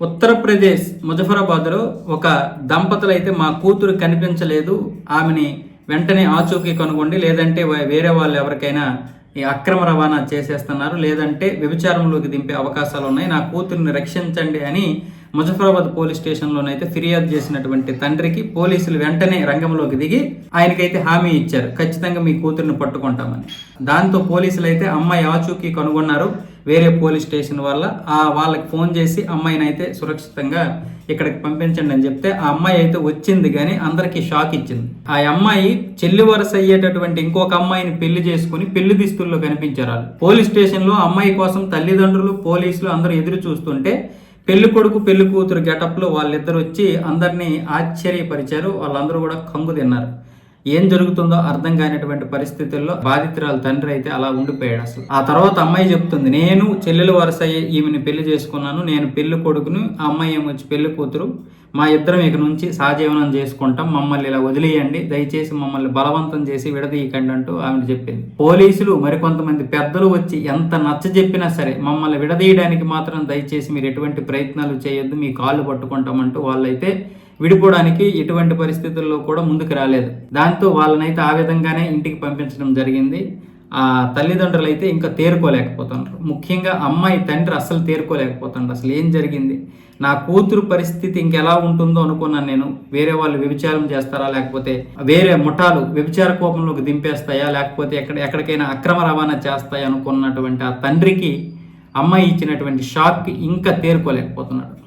ఉత్తరప్రదేశ్ ముజఫరాబాద్లో ఒక దంపతులు అయితే మా కూతురు కనిపించలేదు. ఆమెని వెంటనే ఆచూకీ కనుగొండి. లేదంటే వేరే వాళ్ళు ఎవరికైనా ఈ అక్రమ రవాణా చేసేస్తున్నారు. లేదంటే వ్యభిచారంలోకి దింపే అవకాశాలు ఉన్నాయి నా కూతురిని రక్షించండి అని ముజఫరాబాద్ పోలీస్ స్టేషన్లోనైతే ఫిర్యాదు చేసినటువంటి తండ్రికి పోలీసులు వెంటనే రంగంలోకి దిగి ఆయనకైతే హామీ ఇచ్చారు. ఖచ్చితంగా మీ కూతురిని పట్టుకుంటామని. దాంతో పోలీసులు అయితే అమ్మాయి ఆచూకీ కనుగొన్నారు. వేరే పోలీస్ స్టేషన్ వల్ల ఆ వాళ్ళకి ఫోన్ చేసి అమ్మాయిని అయితే సురక్షితంగా ఇక్కడికి పంపించండి అని చెప్తే ఆ అమ్మాయి అయితే వచ్చింది కానీ అందరికీ షాక్ ఇచ్చింది. ఆ అమ్మాయి చెల్లి వరస అయ్యేటటువంటి ఇంకొక అమ్మాయిని పెళ్ళి చేసుకుని పెళ్ళి దిస్తుల్లో కనిపించారు వాళ్ళు. పోలీస్ స్టేషన్లో అమ్మాయి కోసం తల్లిదండ్రులు పోలీసులు అందరూ ఎదురు చూస్తుంటే పెళ్ళి కొడుకు పెళ్ళి కూతురు గెటప్లో వాళ్ళిద్దరు వచ్చి అందరినీ ఆశ్చర్యపరిచారు. వాళ్ళందరూ కూడా కంగు తిన్నారు. ఏం జరుగుతుందో అర్థం కానిటువంటి పరిస్థితుల్లో బాధితురాలు తండ్రి అయితే అలా ఉండిపోయాడు అసలు. ఆ తర్వాత అమ్మాయి చెప్తుంది నేను చెల్లెలు వరుస అయ్యి ఈమెని పెళ్ళి చేసుకున్నాను. నేను పెళ్ళి కొడుకును ఆ అమ్మాయి ఏమొచ్చి పెళ్ళి కూతురు. మా ఇద్దరం ఇక నుంచి సహజీవనం చేసుకుంటాం. మమ్మల్ని ఇలా వదిలేయండి. దయచేసి మమ్మల్ని బలవంతం చేసి విడదీయకండి అంటూ ఆమె చెప్పింది. పోలీసులు మరికొంతమంది పెద్దలు వచ్చి ఎంత నచ్చ చెప్పినా సరే మమ్మల్ని విడదీయడానికి మాత్రం దయచేసి మీరు ఎటువంటి ప్రయత్నాలు చేయొద్దు. మీ కాళ్ళు పట్టుకుంటామంటూ వాళ్ళైతే విడిపోవడానికి ఎటువంటి పరిస్థితుల్లో కూడా ముందుకు రాలేదు. దాంతో వాళ్ళనైతే ఆ విధంగానే ఇంటికి పంపించడం జరిగింది. ఆ తల్లిదండ్రులు అయితే ఇంకా తేరుకోలేకపోతున్నారు. ముఖ్యంగా అమ్మాయి తండ్రి అస్సలు తేరుకోలేకపోతున్నారు. అసలు ఏం జరిగింది? నా కూతురు పరిస్థితి ఇంకెలా ఉంటుందో అనుకున్నాను నేను. వేరే వాళ్ళు వ్యభిచారం చేస్తారా? లేకపోతే వేరే ముఠాలు వ్యభిచార కోపంలోకి దింపేస్తాయా? లేకపోతే ఎక్కడ ఎక్కడికైనా అక్రమ రవాణా చేస్తాయా? అనుకున్నటువంటి ఆ తండ్రికి అమ్మాయి ఇచ్చినటువంటి షాక్కి ఇంకా తేరుకోలేకపోతున్నాడు.